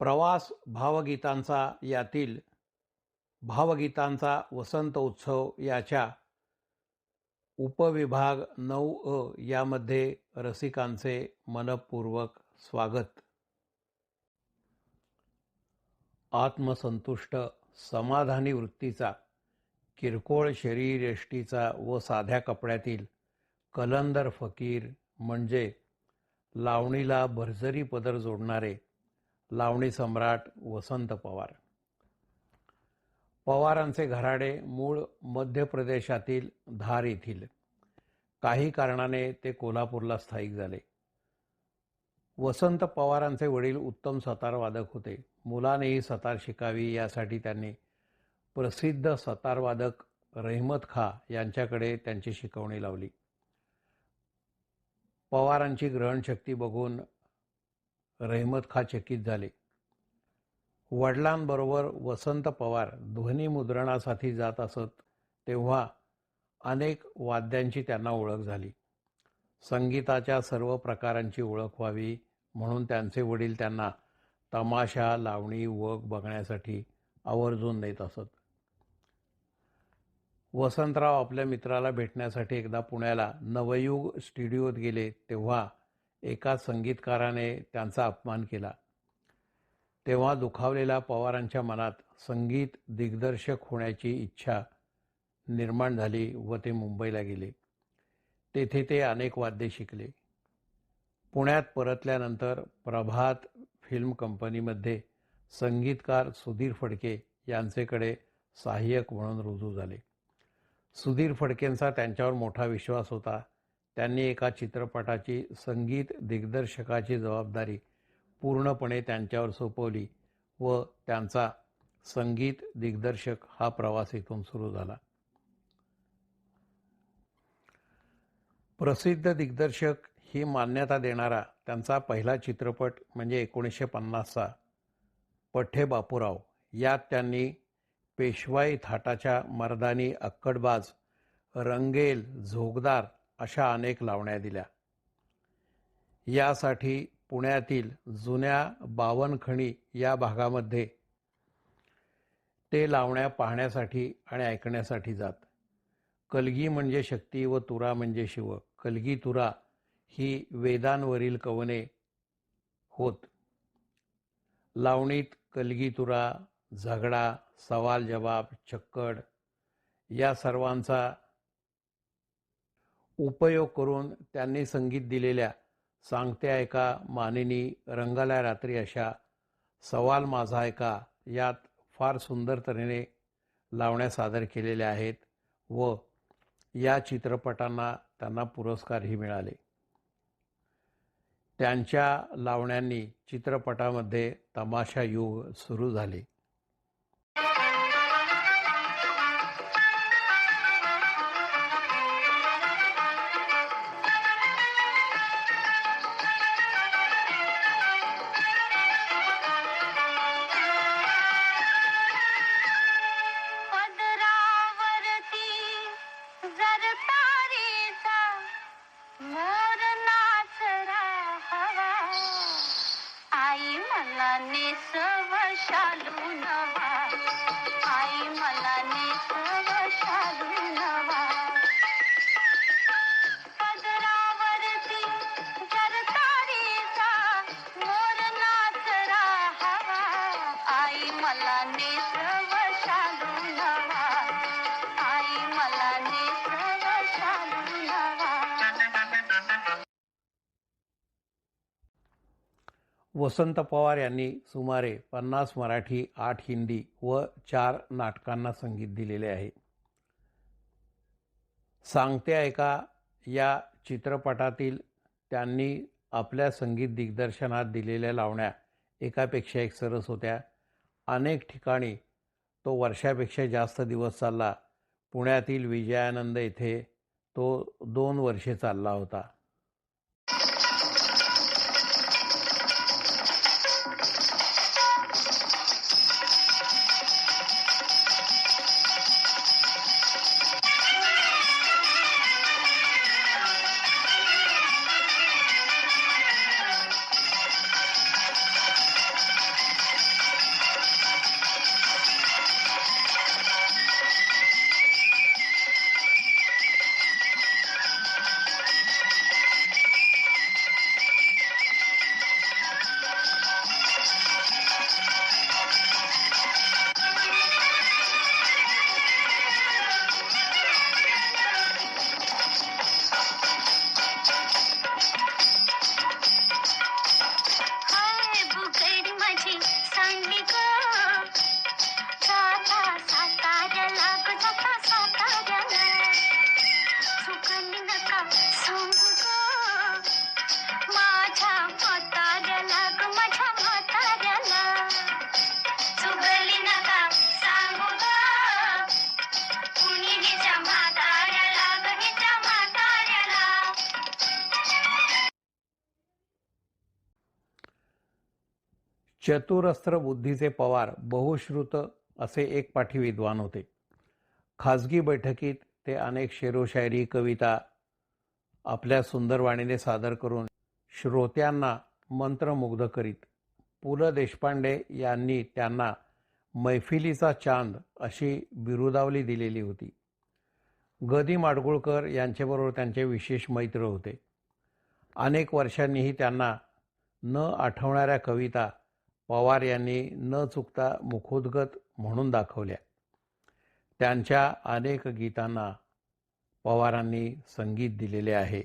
प्रवास भावगीतांचा यातील भावगीतांचा वसंत उत्सव याच्या उपविभाग नऊ अ यामध्ये रसिकांचे मनपूर्वक स्वागत. आत्मसंतुष्ट समाधानी वृत्तीचा किरकोळ शरीरेष्टीचा व साध्या कपड्यातील कलंदर फकीर म्हणजे लावणीला भरजरी पदर जोडणारे लावणी सम्राट वसंत पवार. पवारांचे घराडे मूळ मध्य प्रदेशातील धार येथील. काही कारणाने ते कोल्हापूरला स्थायिक झाले. वसंत पवारांचे वडील उत्तम सतार वादक होते. मुलानेही सतार शिकावी यासाठी त्यांनी प्रसिद्ध सतारवादक रहिमत खा यांच्याकडे त्यांची शिकवणी लावली. पवारांची ग्रहणशक्ती बघून रहिमत खा चकित झाले. वडिलांबरोबर वसंत पवार ध्वनिमुद्रणासाठी जात असत तेव्हा अनेक वाद्यांची त्यांना ओळख झाली. संगीताच्या सर्व प्रकारांची ओळख व्हावी म्हणून त्यांचे वडील त्यांना तमाशा लावणी वग बघण्यासाठी आवर्जून नेत असत. वसंतराव आपल्या मित्राला भेटण्यासाठी एकदा पुण्याला नवयुग स्टुडिओत गेले तेव्हा एका संगीतकाराने त्यांचा अपमान केला. तेव्हा दुखावलेल्या पवारांच्या मनात संगीत दिग्दर्शक होण्याची इच्छा निर्माण झाली व ते मुंबईला गेले. तेथे ते अनेक वाद्ये शिकले. पुण्यात परतल्यानंतर प्रभात फिल्म कंपनीमध्ये संगीतकार सुधीर फडके यांचेकडे सहाय्यक म्हणून रुजू झाले. सुधीर फडकेंचा त्यांच्यावर मोठा विश्वास होता. त्यांनी एका चित्रपटाची संगीत दिग्दर्शकाची जबाबदारी पूर्णपणे त्यांच्यावर सोपवली व त्यांचा संगीत दिग्दर्शक हा प्रवास इथून सुरू झाला. प्रसिद्ध दिग्दर्शक ही मान्यता देणारा त्यांचा पहिला चित्रपट म्हणजे एकोणीसशे पन्नासचा पठ्ठे बापूराव. यात त्यांनी पेशवाई थाटाच्या मर्दानी अक्कडबाज रंगेल झोगदार अशा अनेक लावण्या दिल्या. यासाठी पुण्यातील जुन्या बावनखणी या भागामध्ये ते लावण्या पाहण्यासाठी आणि ऐकण्यासाठी जात. कलगी म्हणजे शक्ती व तुरा म्हणजे शिव. कलगी तुरा ही वेदांवरील कवने होत. लावणीत कलगी तुरा झगडा सवाल जवाब चक्कड या सर्वांचा उपयोग करून त्यांनी संगीत दिलेल्या सांगते ऐका मानिनी रंगाला रात्री अशा सवाल माझा ऐका यात फार सुंदर तऱ्हेने लावण्या सादर केलेल्या आहेत व या चित्रपटांना त्यांना पुरस्कारही मिळाले. त्यांच्या लावण्यांनी चित्रपटामध्ये तमाशा युग सुरू झाले. वसंत पवार यांनी सुमारे पन्नास मराठी आठ हिंदी व चार नाटकांना संगीत दिलेले आहे. सांगते ऐका या चित्रपटातील त्यांनी आपल्या संगीत दिग्दर्शनात दिलेल्या लावण्या एकापेक्षा एक सरस होत्या. अनेक ठिकाणी तो वर्षापेक्षा जास्त दिवस चालला. पुण्यातील विजयानंद येथे तो दोन वर्षे चालला होता. चतुरस्त्र बुद्धीचे पवार बहुश्रुत असे एक पाठी विद्वान होते. खाजगी बैठकीत ते अनेक शेरोशायरी कविता आपल्या सुंदरवाणीने सादर करून श्रोत्यांना मंत्रमुग्ध करीत. पु ल देशपांडे यांनी त्यांना मैफिलीचा चांद अशी बिरुदावली दिलेली होती. गदी माडगुळकर यांच्याबरोबर त्यांचे विशेष मैत्र होते. अनेक वर्षांनीही त्यांना न आठवणाऱ्या कविता पवार यांनी न चुकता मुखोद्गत म्हणून दाखवल्या. त्यांच्या अनेक गीतांना पवारांनी संगीत दिलेले आहे.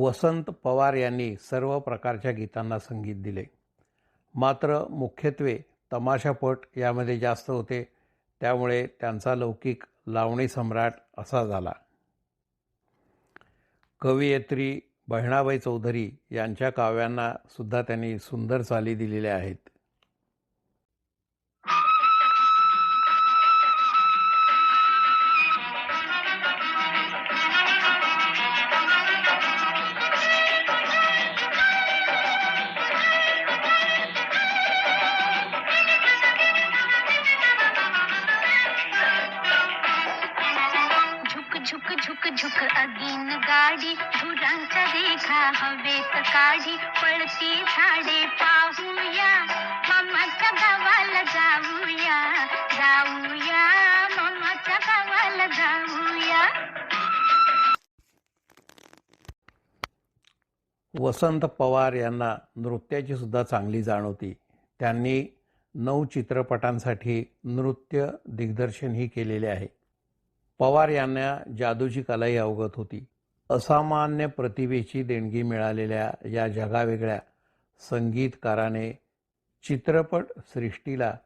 वसंत पवार यांनी सर्व प्रकारच्या गीतांना संगीत दिले. मात्र मुख्यत्वे तमाशापट यामध्ये जास्त होते. त्यामुळे त्यांचा लौकिक लावणी सम्राट असा झाला. कवयित्री बहिणाबाई चौधरी यांच्या काव्यांना सुद्धा त्यांनी सुंदर चाली दिलेल्या आहेत. झुक अगीन गाडी धुरांचा देखा हवेत काढी पळती झाडे पाहूया. मामाच्या गावाला जाऊया जाऊया. मामाच्या गावाला जाऊया. वसंत पवार यांना नृत्याची सुद्धा चांगली जाण होती त्यांनी नऊ चित्रपटांसाठी नृत्य दिग्दर्शनही केलेले आहे. पवार यांना जादूची कलाही अवगत होती. असामान्य प्रतिभेची देणगी मिळालेल्या या जगावेगळ्या संगीतकाराने चित्रपट सृष्टीला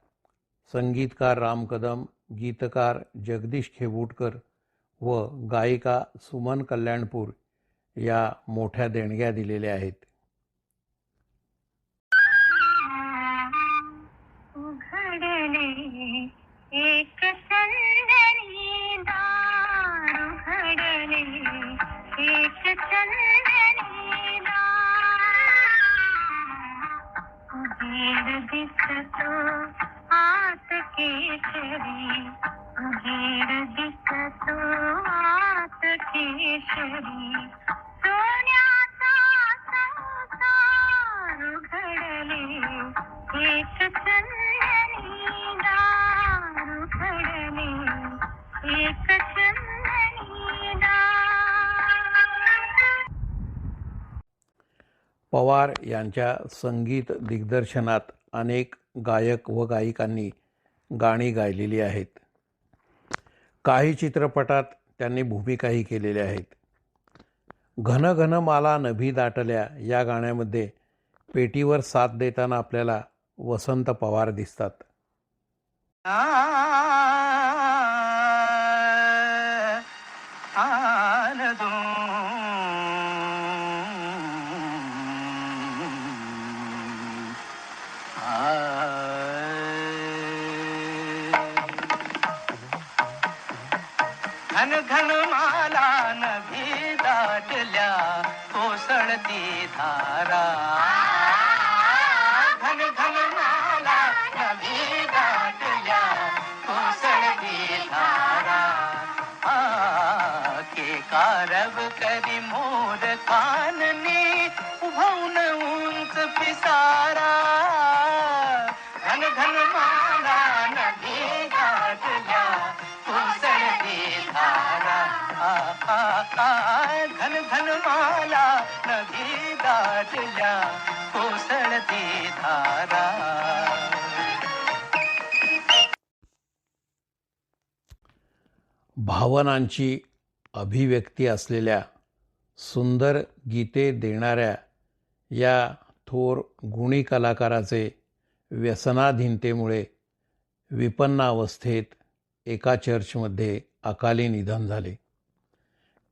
संगीतकार राम कदम गीतकार जगदीश खेबुटकर व गायिका सुमन कल्याणपूर या मोठ्या देणग्या दिलेल्या आहेत. पवार यांच्या संगीत दिग्दर्शनात अनेक गायक व गायिकांनी गाणी गायलेली आहेत. काही चित्रपटात त्यांनी भूमिकाही केलेल्या आहेत. घन घन माला नभी दाटल्या या गाण्यामध्ये पेटीवर साथ देताना आपल्याला वसंत पवार दिसतात. घन घन माला नभी दाटल्या कोसळती धारा. घन घन माला नभी दाटल्या कोसळती धारा. आ, के कारव करी मोर कानने उभवून उंच पिसारा. घन घन घन घन माला नदी गाठल्या कोसळती धारा. भावनांची अभिव्यक्ती असलेल्या सुंदर गीते देणाऱ्या या थोर गुणी कलाकाराचे व्यसनाधीनतेमुळे विपन्नावस्थेत एका चर्चमध्ये अकाली निधन झाले.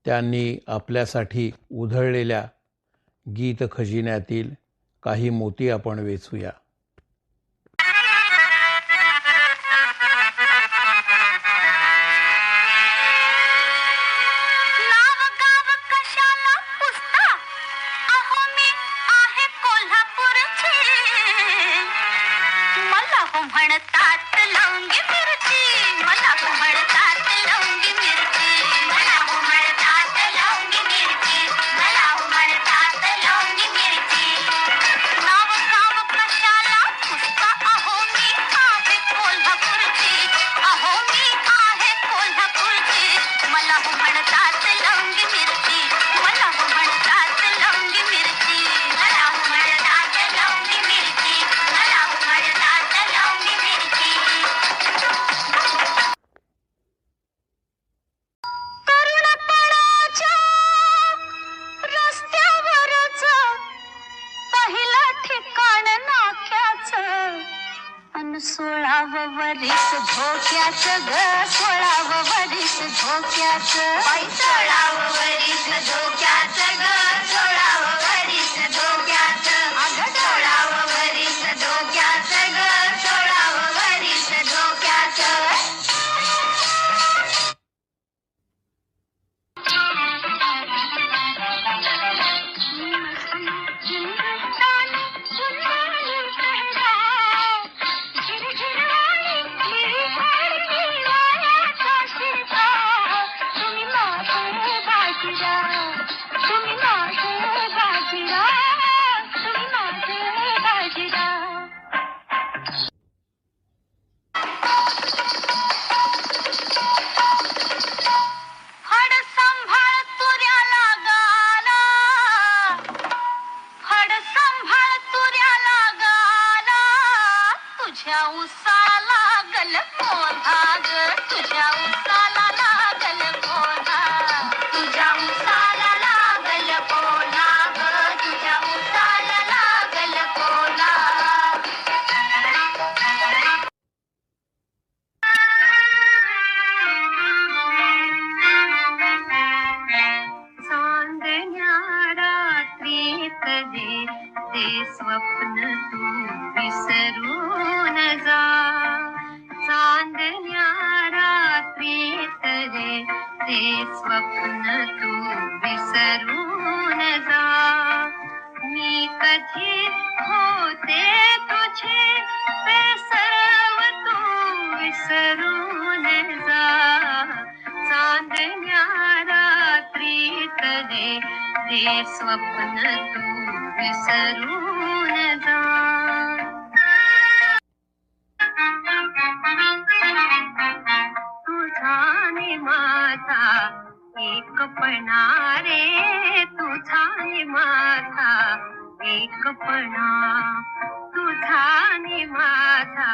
त्यांनी आपल्यासाठी उधळलेल्या गीत खजिन्यातील काही मोती आपण वेचूया. सोळाव वरीस धोक्याचं ग सोळाव वरीस धोक्याचं. सोळाव वरीस धोक्याचं ग सोळाव रे ते स्वप्न तू विसरून जा. मी कधी होते तुझे ते सर्व तू विसरून जा. चांदण्या रात्री तरे ते स्वप्न तू विसरून एकपणा रे तुझा माझा एकपणा तुझा माझा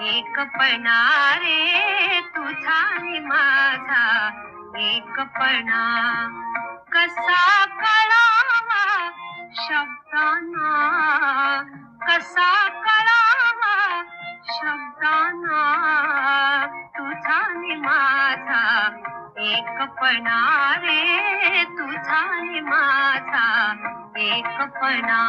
एकपणा रे तुझा माझा एकपणा कसा कळावा शब्दांना? कसा कळावा शब्दांना? तुझा माझा एकपणा रे तुझा माझा माझा एकपणा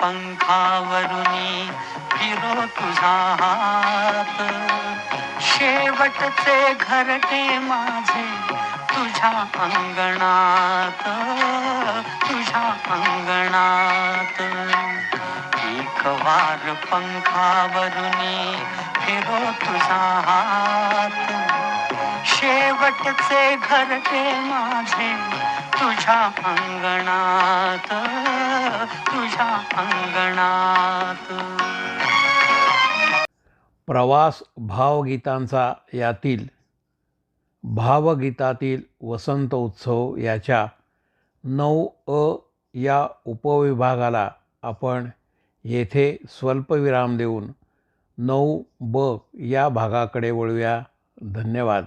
पंखावरुनी फिरो तुझा हात. शेवटचे घरटे माझे तुझ्या अंगणात. तुझ्या अंगणात. एक वार पंखावरुनी फिरो तुझा हात. शेवटचे घरटे माझे तुझ्या अंगणात तुझ्या अंगणात. प्रवास भावगीतांचा यातील भावगीतातील वसंत उत्सव याच्या नऊ अ या उपविभागाला आपण येथे स्वल्पविराम देऊन नऊ ब या भागाकडे वळूया. धन्यवाद.